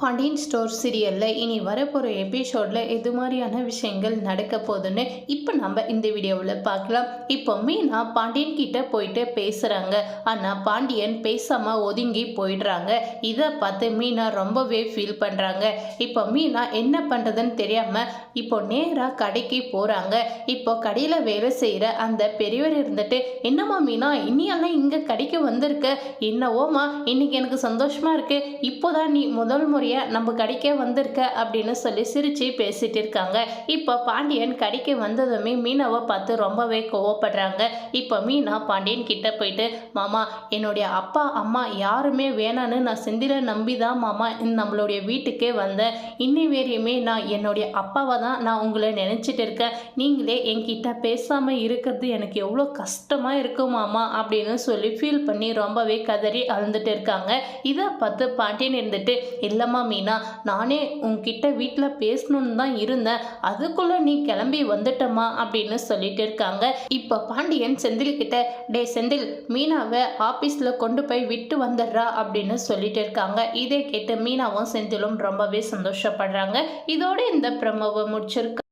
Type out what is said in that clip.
Pandian store சீரியலில் இனி வரப்போகிற எபிசோடில் எது மாதிரியான விஷயங்கள் நடக்க போகுதுன்னு இப்போ நம்ம இந்த வீடியோவில் பார்க்கலாம். இப்போ மீனா பாண்டியன் கிட்ட போயிட்டு பேசுகிறாங்க ஆனால் பாண்டியன் பேசாமல் ஒதுங்கி போயிடுறாங்க. இதை பார்த்து மீனா ரொம்பவே ஃபீல் பண்ணுறாங்க இப்போ மீனா என்ன பண்ணுறதுன்னு தெரியாமல் இப்போ நேராக கடைக்கு போகிறாங்க இப்போ கடையில் வேலை செய்கிற அந்த பெரியவர் இருந்துட்டு என்னம்மா மீனா இனியெல்லாம் இங்கே கடைக்கு வந்திருக்க? என்னவோம்மா? இன்றைக்கி எனக்கு சந்தோஷமாக இருக்குது இப்போதான் நீ முதல் முறை முறையாக நம்ம கடைக்கே வந்திருக்க அப்படின்னு சொல்லி சிரித்து பேசிட்டு இருக்காங்க. இப்போ பாண்டியன் கடைக்கு வந்ததுமே மீனாவை பார்த்து ரொம்பவே கோவப்படுறாங்க. இப்போ மீனா பாண்டியன் கிட்ட போயிட்டு மாமா என்னுடைய அப்பா அம்மா யாருமே வேணான்னு நான் செந்தில நம்பி தான் மாமா நம்மளுடைய வீட்டுக்கே வந்தேன் இன்னி வரையுமே நான் என்னுடைய அப்பாவை தான் நான் உங்களை நினச்சிட்டு இருக்கேன். நீங்களே என்கிட்ட பேசாமல் இருக்கிறது எனக்கு எவ்வளோ கஷ்டமாக இருக்கும் மாமா அப்படின்னு சொல்லி ஃபீல் பண்ணி ரொம்பவே கதறி அழுந்துட்டு இருக்காங்க. இதை பார்த்து பாண்டியன் இருந்துட்டு இல்லைம்மா மீனா நானே உன்கிட்ட வீட்டில் பேசணும்னு தான் இருந்தேன். அதுக்குள்ளே நீ கிளம்பி வந்துட்டமா அப்படின்னு சொல்லிட்டு இருக்காங்க. இப்போ பாண்டியன் செந்தில் கிட்ட டே செந்தில் மீனாவை ஆஃபீஸில் கொண்டு போய் விட்டு வந்துடுறா அப்படின்னு சொல்லிட்டு இருக்காங்க. இதை கேட்டு மீனாவும் செந்திலும் ரொம்பவே சந்தோஷப்படுறாங்க. இதோட இந்த பிரமவை முடிச்சிருக்கு